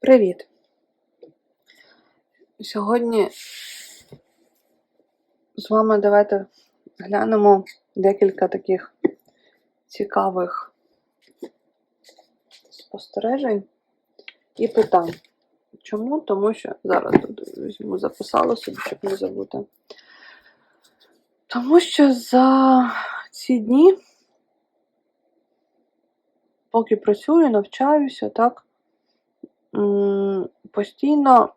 Привіт! Сьогодні з вами давайте глянемо декілька таких цікавих спостережень і питань. Чому? Тому що зараз тут візьму записала собі, щоб не забути. Тому що за ці дні, поки працюю, навчаюся, так, постійно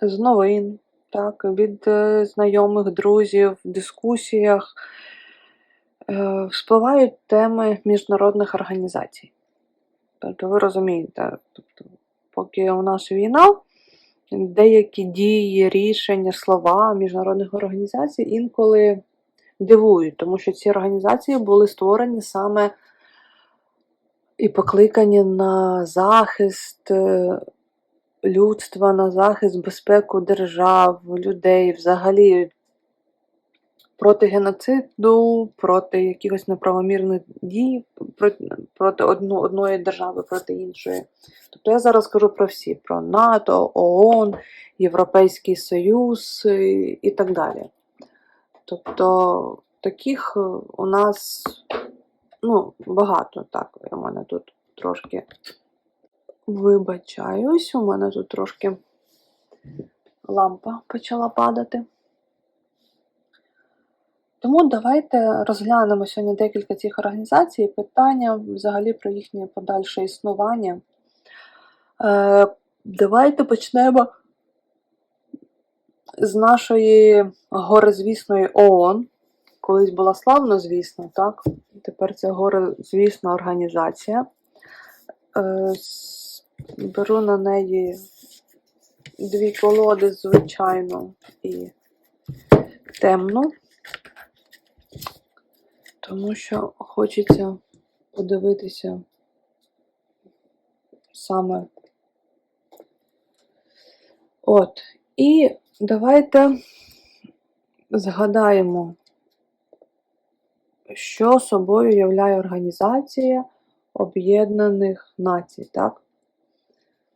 з новин, так, від е, знайомих, друзів, в дискусіях е, вспливають теми міжнародних організацій. Тобто, ви розумієте, тобто, поки у нас війна, деякі дії, рішення, слова міжнародних організацій інколи дивують, тому що ці організації були створені саме і покликані на захист е, людства, на захист безпеку держав, людей, взагалі проти геноциду, проти якихось неправомірних дій, проти, одну, одної держави, проти іншої. Тобто я зараз кажу про всі: про НАТО, ООН, Європейський Союз і, і так далі. Тобто таких е, у нас ну, багато так. У мене тут трошки вибачаюсь, у мене тут трошки лампа почала падати. Тому давайте розглянемо сьогодні декілька цих організацій, питання взагалі про їхнє подальше існування. Е, Давайте почнемо з нашої горизвісної ООН. Колись була славно, звісно, так? Тепер це горизвісна організація. Е, Беру на неї дві колоди, звичайно, і темну, тому що хочеться подивитися саме. От. І давайте згадаємо, що собою являє Організація Об'єднаних Націй, так?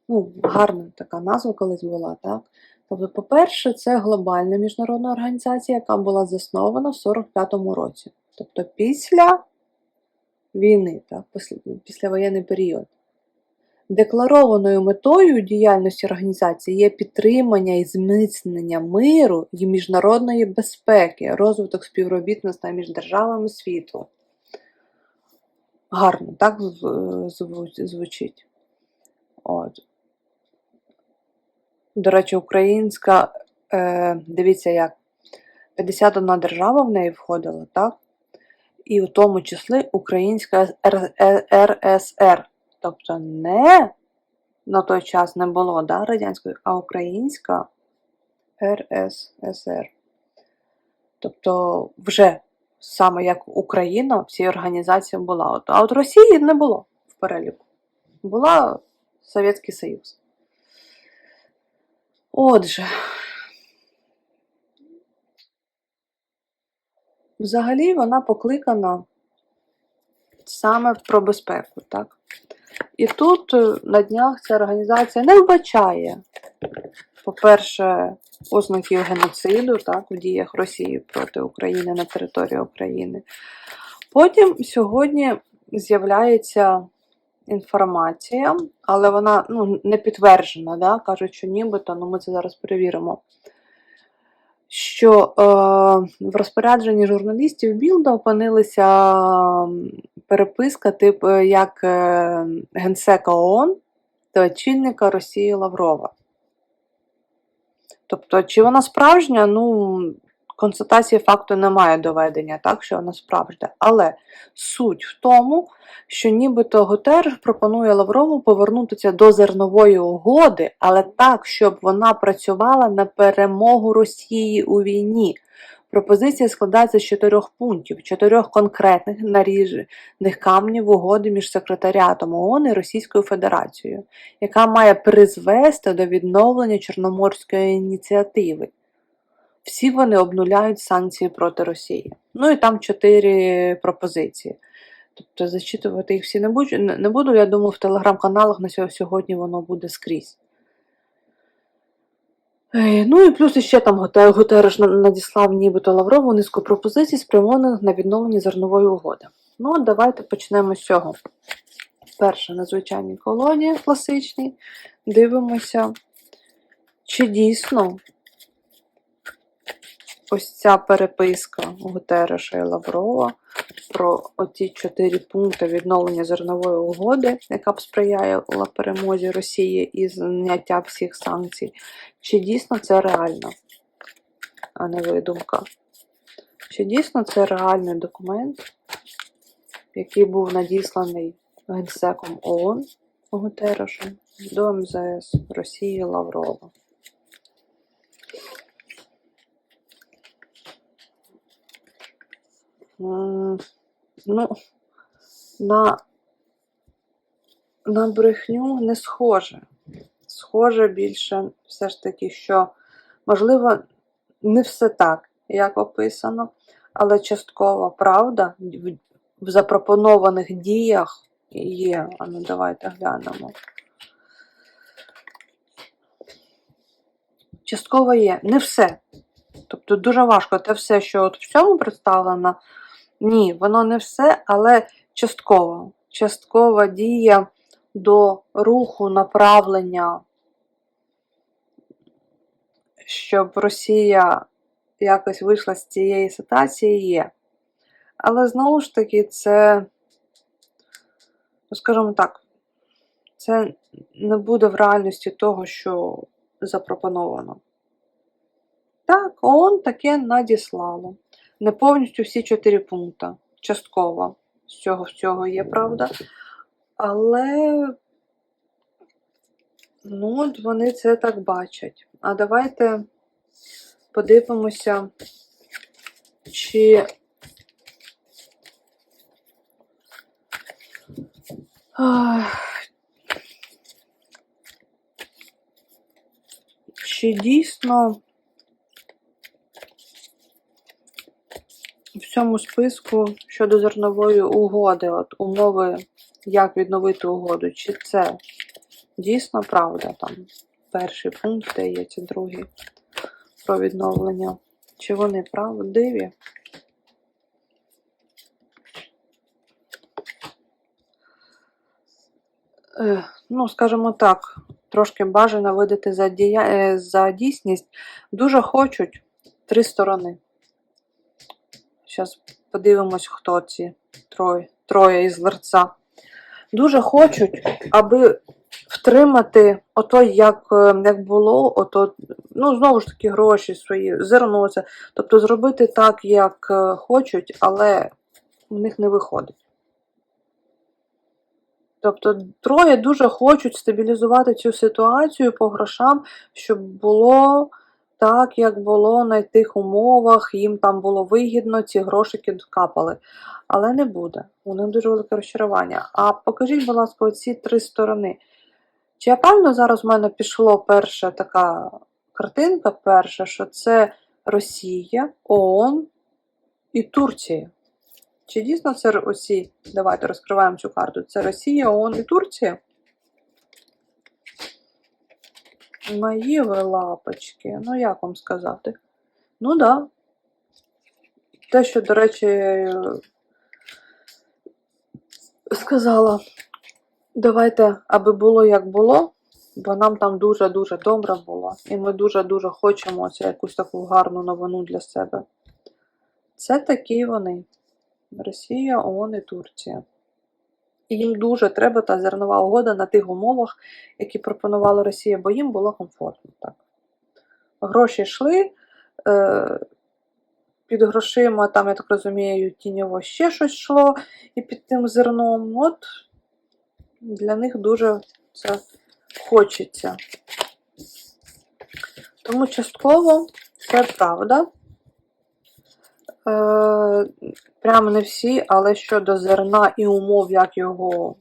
Ну, гарна така назва колись була, так? Тобто, по-перше, це глобальна міжнародна організація, яка була заснована в 45-му році. Тобто після війни, так, після, післявоєнний період. Декларованою метою діяльності організації є підтримання і зміцнення миру і міжнародної безпеки, розвиток співробітництва між державами світу. Гарно, так звучить. От. До речі, українська, е, дивіться як, 51 держава в неї входила, так? І в тому числі Українська Р- Е- РСР. Тобто не на той час не було да, радянської, а українська РССР. Тобто вже саме як Україна в цій організації була. А от Росії не було в переліку. Була Совєтський Союз. Отже, взагалі вона покликана саме про безпеку, так? І тут е, на днях ця організація не вбачає, по-перше, ознаків геноциду так, в діях Росії проти України на території України. Потім сьогодні з'являється інформація, але вона ну, не підтверджена, да? кажуть, що нібито, ну ми це зараз перевіримо. Що е, в розпорядженні журналістів Білда опинилася м, переписка, типу як е, генсека ООН та очільника Росії Лаврова. Тобто, чи вона справжня, ну, констатації факту немає доведення, так, що вона справжня. Але суть в тому, що нібито Гутерш пропонує Лаврову повернутися до зернової угоди, але так, щоб вона працювала на перемогу Росії у війні. Пропозиція складається з чотирьох пунктів, чотирьох конкретних наріжних камнів угоди між секретаріатом ООН і Російською Федерацією, яка має призвести до відновлення Чорноморської ініціативи. Всі вони обнуляють санкції проти Росії. Ну і там чотири пропозиції. Тобто зачитувати їх всі не буду. Не буду. Я думаю, в телеграм-каналах на сьо- сьогодні воно буде скрізь. Ну і плюс ще там Гутереш надіслав нібито Лаврову низку пропозицій, спрямованих на відновлення зернової угоди. Ну, давайте почнемо з цього. Перше, надзвичайні колонії класичні. Дивимося, чи дійсно ось ця переписка Гутереша і Лаврова про оті чотири пункти відновлення зернової угоди, яка б сприяла перемозі Росії і зняття всіх санкцій. Чи дійсно це реально, а не видумка? Чи дійсно це реальний документ, який був надісланий генсеком ООН Гутерешем до МЗС Росії Лаврова? Ну, на, на брехню не схоже. Схоже більше все ж таки, що, можливо, не все так, як описано, але часткова правда в запропонованих діях є. А ну давайте глянемо. Частково є. Не все. Тобто дуже важко те все, що от в цьому представлено. Ні, воно не все, але частково. Часткова дія до руху направлення, щоб Росія якось вийшла з цієї ситуації, є. Але знову ж таки, це, ну, скажімо так, це не буде в реальності того, що запропоновано. Так, ООН таке надіслало. Не повністю всі чотири пункти. Частково з цього всього є правда. Але ну, от вони це так бачать. А давайте подивимося, чи. Чи дійсно в цьому списку щодо зернової угоди, от умови, як відновити угоду, чи це дійсно правда? Там перший пункт дається, другий про відновлення. Чи вони правдиві? Е, Ну, скажімо так, трошки бажано видати за, дія... е, за дійсність. Дуже хочуть три сторони. Зараз подивимось, хто ці троє, троє із ларца. Дуже хочуть, аби втримати ото, як, е, як було, ото, ну, знову ж таки, гроші свої, зерно це. Тобто зробити так, як е, хочуть, але в них не виходить. Тобто троє дуже хочуть стабілізувати цю ситуацію по грошам, щоб було так, як було на тих умовах, їм там було вигідно, ці грошики капали. Але не буде. У них дуже велике розчарування. А покажіть, будь ласка, оці три сторони. Чи я правильно зараз в мене пішло перша така картинка, перша, що це Росія, ООН і Турція? Чи дійсно це оці, давайте розкриваємо цю карту, це Росія, ООН і Турція? Мої лапочки, ну як вам сказати? Ну да. Те, що, до речі, сказала, давайте, аби було як було, бо нам там дуже-дуже добре було. І ми дуже-дуже хочемо це якусь таку гарну новину для себе. Це такі вони. Росія, ООН і Турція. І їм дуже треба та зернова угода на тих умовах, які пропонувала Росія, бо їм було комфортно. так. Гроші йшли, е, під грошима, там, я так розумію, тіньово ще щось йшло, і під тим зерном. От для них дуже це хочеться. Тому частково це правда. Е, прямо не всі, але щодо зерна і умов, як його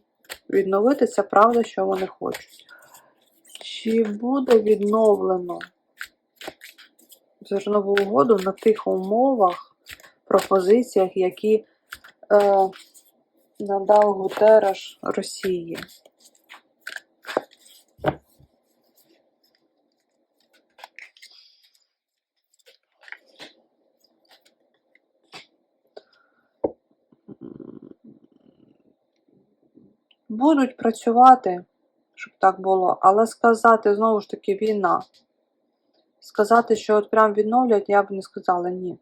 відновити, це правда, що вони хочуть. Чи буде відновлено зернову угоду на тих умовах, пропозиціях, які е, надав Гутереш Росії. Будуть працювати, щоб так було, але сказати знову ж таки війна. Сказати, що от прям відновлять, я б не сказала ні.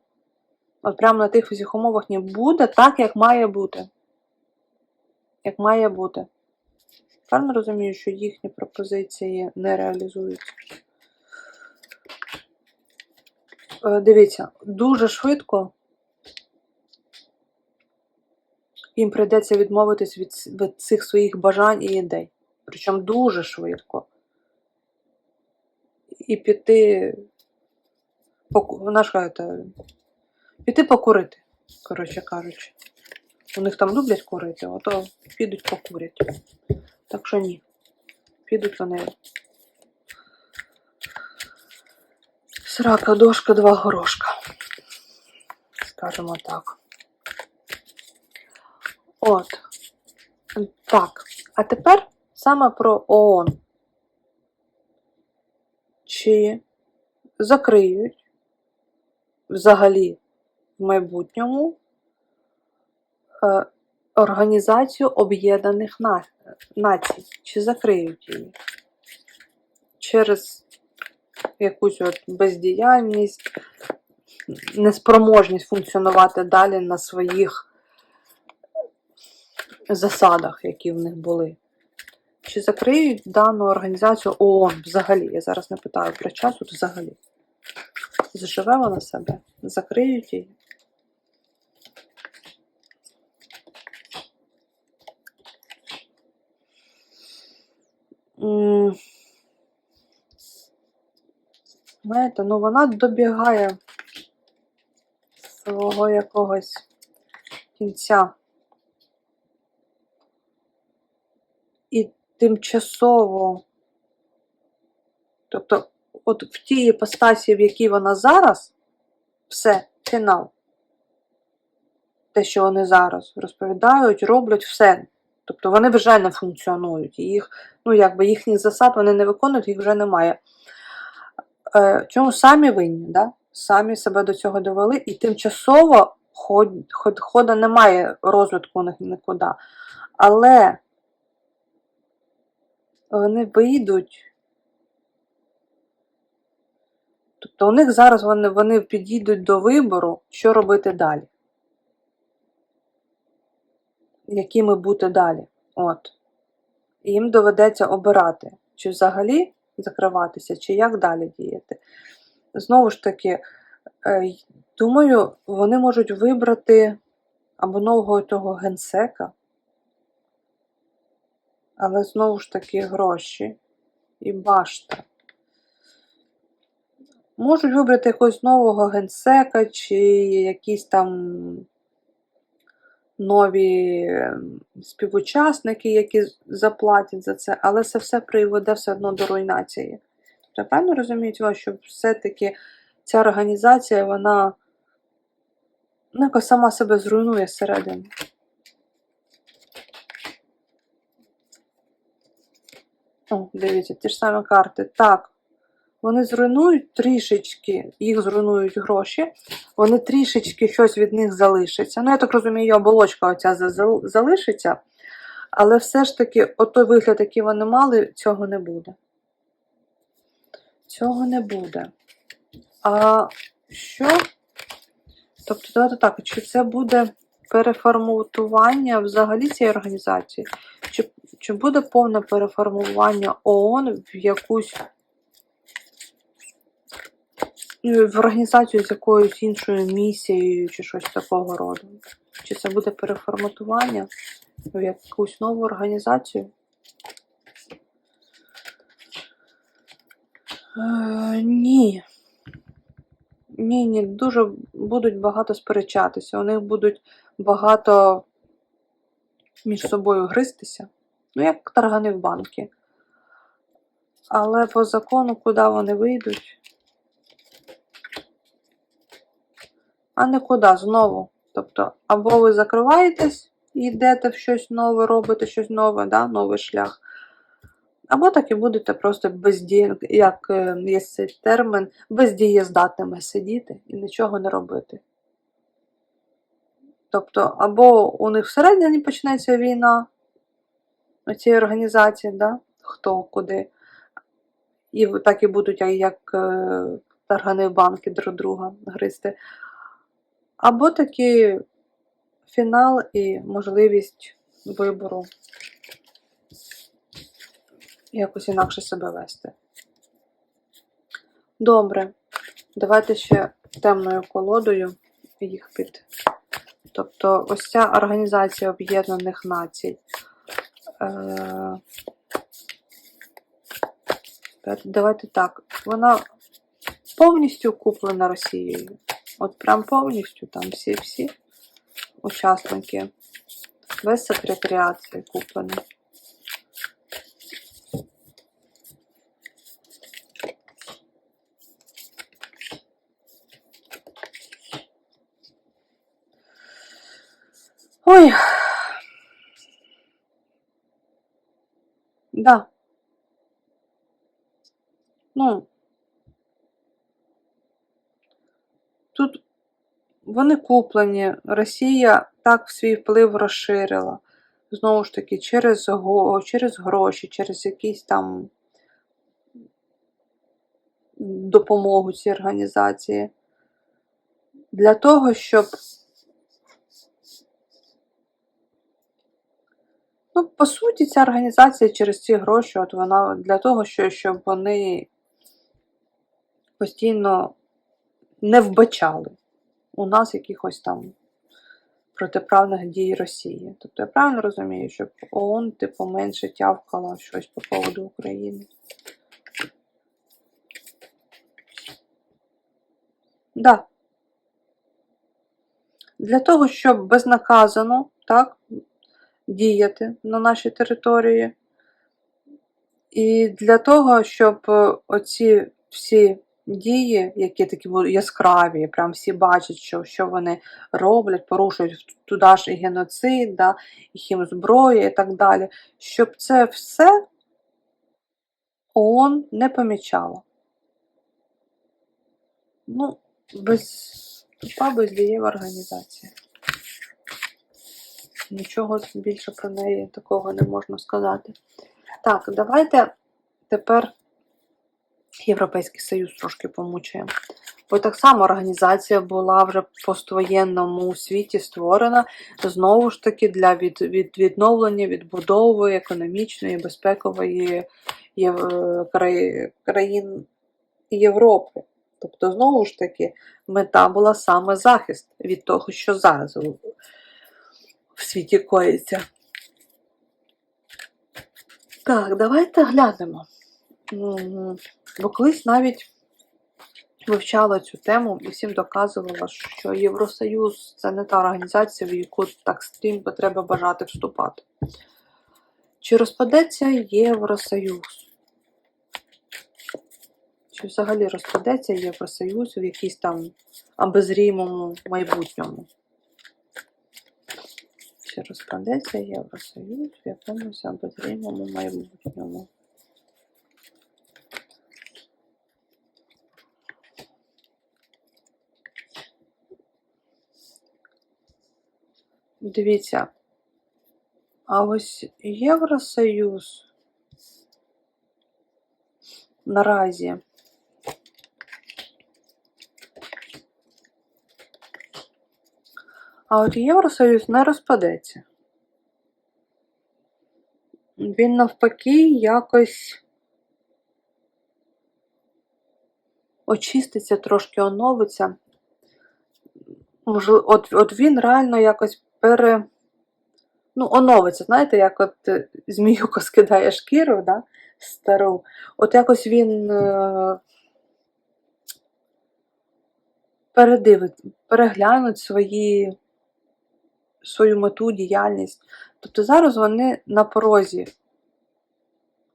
От прямо на тих всіх умовах не буде так, як має бути. Як має бути. Правильно розумію, що їхні пропозиції не реалізуються. Е, Дивіться, дуже швидко їм прийдеться відмовитись від, від цих своїх бажань і ідей. Причому дуже швидко. І піти, вона ж піти покурити, коротше кажучи. У них там люблять курити, а то підуть покурять. Так що ні. Підуть вони. Срака, дошка, два горошка. Скажемо так. От. Так. А тепер саме про ООН. Чи закриють взагалі в майбутньому е, Організацію Об'єднаних Націй? Чи закриють її? Через якусь от бездіяльність, неспроможність функціонувати далі на своїх засадах, які в них були. Чи закриють дану організацію ООН взагалі? Я зараз не питаю про час, тут взагалі. Заживе вона себе? Закриють її? Знаєте, ну вона добігає свого якогось кінця. І тимчасово, тобто, от в тій іпостасі, в якій вона зараз, все, фінал. Те, що вони зараз розповідають, роблять все. Тобто вони вже не функціонують. Їх, ну, якби їхніх засад вони не виконують, їх вже немає. Е, чому самі винні, да? самі себе до цього довели, і тимчасово ход, ход, хода немає розвитку у них нікуди. Але вони вийдуть. Тобто у них зараз вони, вони підійдуть до вибору, що робити далі. Якими бути далі. От. І їм доведеться обирати, чи взагалі закриватися, чи як далі діяти. Знову ж таки, е, думаю, вони можуть вибрати або нового того генсека, але знову ж таки гроші і башта. Можуть вибрати якогось нового генсека, чи якісь там нові ем, співучасники, які заплатять за це, але це все приведе все одно до руйнації. Тобто, певно розуміють вас, що все-таки ця організація, вона ну, сама себе зруйнує зсередини. О, дивіться, ті ж самі карти. Так, вони зруйнують трішечки, їх зруйнують гроші, вони трішечки щось від них залишиться. Ну, я так розумію, оболочка оця залишиться, але все ж таки, отой вигляд, який вони мали, цього не буде. Цього не буде. А що? Тобто, давайте так, чи це буде переформатування взагалі цієї організації? Чи, чи буде повне переформування ООН в якусь ну, в організацію з якоюсь іншою місією чи щось такого роду? Чи це буде переформатування в якусь нову організацію? Е, ні. Ні, ні, дуже будуть багато сперечатися. У них будуть багато між собою гристися. Ну, як таргани в банки. Але по закону, куди вони вийдуть? А не куди знову. Тобто, або ви закриваєтесь йдете в щось нове, робите щось нове, да? новий шлях. Або так і будете просто бездій... як е, є цей термін, бездієздатними сидіти і нічого не робити. Тобто, або у них всередині почнеться війна у цій організації, да? хто куди. І так і будуть як, е, таргани в банки друг друга гризти. Або таки фінал і можливість вибору якось інакше себе вести. Добре. Давайте ще темною колодою їх під. Тобто, ось ця Організація Об'єднаних Націй. Е, давайте- так. Вона повністю куплена Росією. От прям повністю там всі-всі учасники. Без секретаріації куплені. Ой. Да. Ну. Тут вони куплені. Росія так свій вплив розширила. Знову ж таки, через, через гроші, через якісь там допомогу цій організації. Для того, щоб Ну, по суті, ця організація через ці гроші, от вона для того, що, щоб вони постійно не вбачали у нас якихось там протиправних дій Росії. Тобто я правильно розумію, щоб ООН, типу, менше тявкала щось по поводу України. Да. Для того, щоб безнаказано, так, діяти на нашій території. І для того, щоб е, оці всі дії, які такі яскраві, прям всі бачать, що, що вони роблять, порушують туди ж і геноцид, да, і хімзброя і так далі, щоб це все ООН не помічало. Ну, без тупа бездієва організація. Нічого більше про неї такого не можна сказати. Так, давайте тепер Європейський Союз трошки помучаємо. Бо так само організація була вже в поствоєнному світі створена знову ж таки для від, від, відновлення, відбудови економічної, безпекової Єв- краї- країн Європи. Тобто, знову ж таки, мета була саме захист від того, що зараз в світі коїться. Так, давайте глянемо. Бо колись навіть вивчала цю тему і всім доказувала, що Євросоюз це не та організація, в яку так стрімко треба бажати вступати. Чи розпадеться Євросоюз? Чи взагалі розпадеться Євросоюз в якійсь там обезрімому майбутньому? Чи розпадеться Євросоюз в якомусь обозрімому майбутньому? Дивіться, а ось Євросоюз наразі А от Євросоюз не розпадеться. Він навпаки якось очиститься, трошки оновиться. От, от він реально якось пере. Ну, оновиться, знаєте, як от е, зміюка скидає шкіру, да, стару. От якось він е, передивить, переглянуть свої, свою мету, діяльність. Тобто зараз вони на порозі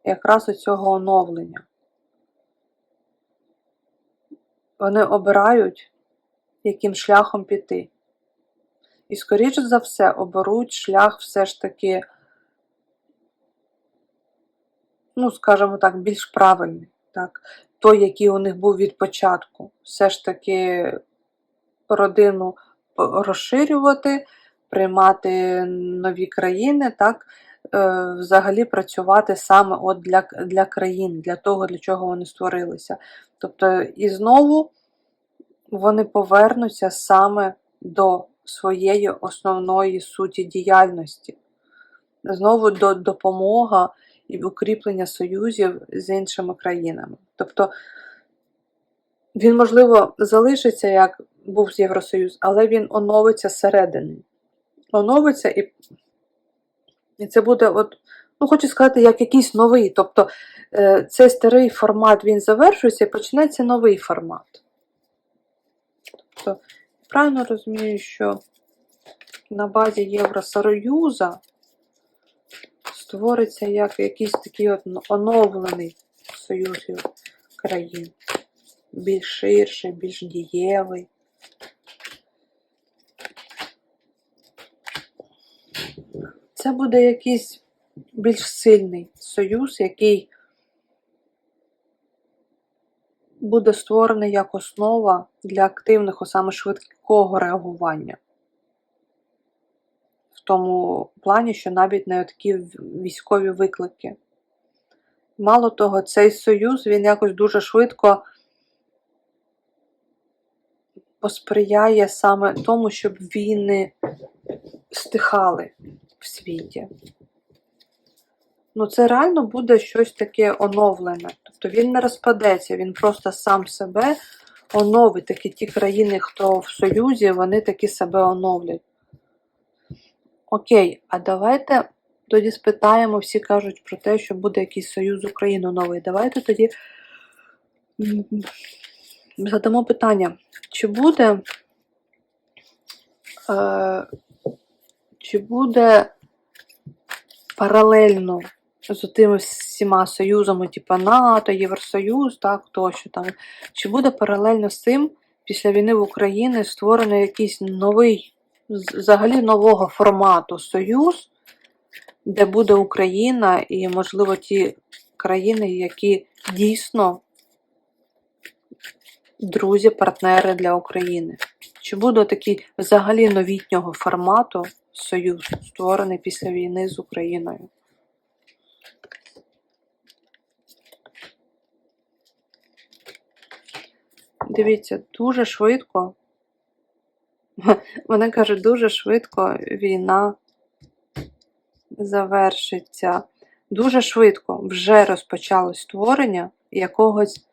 якраз у цього оновлення. Вони обирають, яким шляхом піти. І, скоріш за все, оберуть шлях все ж таки, ну, скажімо так, більш правильний. Так? Той, який у них був від початку. Все ж таки родину розширювати, приймати нові країни, так? Е, взагалі працювати саме от для, для країн, для того, для чого вони створилися. Тобто, і знову вони повернуться саме до своєї основної суті діяльності. Знову до допомога і укріплення союзів з іншими країнами. Тобто він, можливо, залишиться, як був Євросоюз, але він оновиться зсередини. Оновиться і, і це буде, от, ну, хочу сказати, як якийсь новий. Тобто е, цей старий формат він завершується і почнеться новий формат. Тобто, правильно розумію, що на базі Євросоюзу створиться як якийсь такий от оновлений союз країн. Більш ширший, більш дієвий. Це буде якийсь більш сильний союз, який буде створений як основа для активного, саме швидкого реагування. В тому плані, що навіть на такі військові виклики. Мало того, цей союз він якось дуже швидко посприяє саме тому, щоб війни стихали світі. Ну, це реально буде щось таке оновлене. Тобто він не розпадеться, він просто сам себе оновить. Такі ті країни, хто в Союзі, вони таки себе оновлять. Окей, а давайте тоді спитаємо, всі кажуть про те, що буде якийсь союз з Україною новий. Давайте тоді задамо питання, чи буде, е, чи буде паралельно з тими всіма союзами, типу НАТО, Євросоюз, так, тощо там, чи буде паралельно з цим після війни в Україні створений якийсь новий, взагалі нового формату союз, де буде Україна і, можливо, ті країни, які дійсно друзі, партнери для України. Чи буде такий взагалі новітнього формату союз, створений після війни з Україною? Дивіться, дуже швидко. Вони кажуть, дуже швидко війна завершиться. Дуже швидко вже розпочалось створення якогось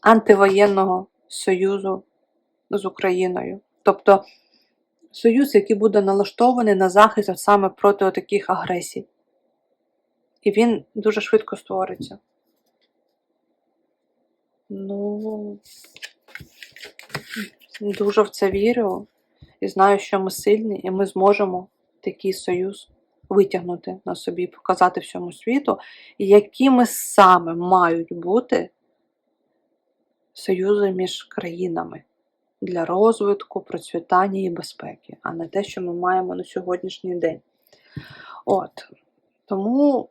антивоєнного союзу з Україною. Тобто союз, який буде налаштований на захист саме проти таких агресій. І він дуже швидко створиться. Ну, дуже в це вірю. І знаю, що ми сильні, і ми зможемо такий союз витягнути на собі, показати всьому світу, якими саме мають бути союзи між країнами для розвитку, процвітання і безпеки, а не те, що ми маємо на сьогоднішній день. От. Тому,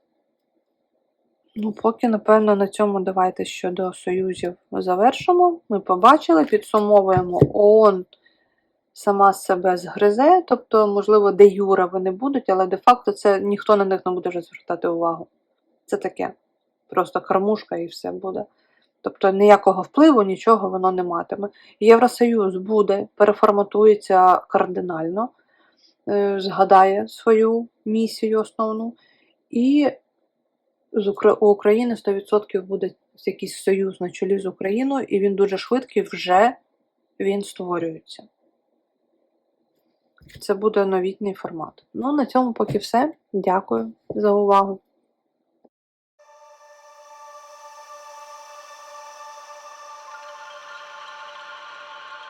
ну, поки, напевно, на цьому давайте щодо союзів завершимо. Ми побачили, підсумовуємо ООН. Сама себе згризе, тобто, можливо, де юра вони будуть, але де-факто це ніхто на них не буде вже звертати увагу. Це таке. Просто кормушка і все буде. Тобто ніякого впливу, нічого воно не матиме. Євросоюз буде, переформатується кардинально, е, згадає свою місію основну, і у України 100% буде якийсь союз на чолі з Україною, і він дуже швидкий вже він створюється. Це буде новітній формат. Ну, на цьому поки все. Дякую за увагу.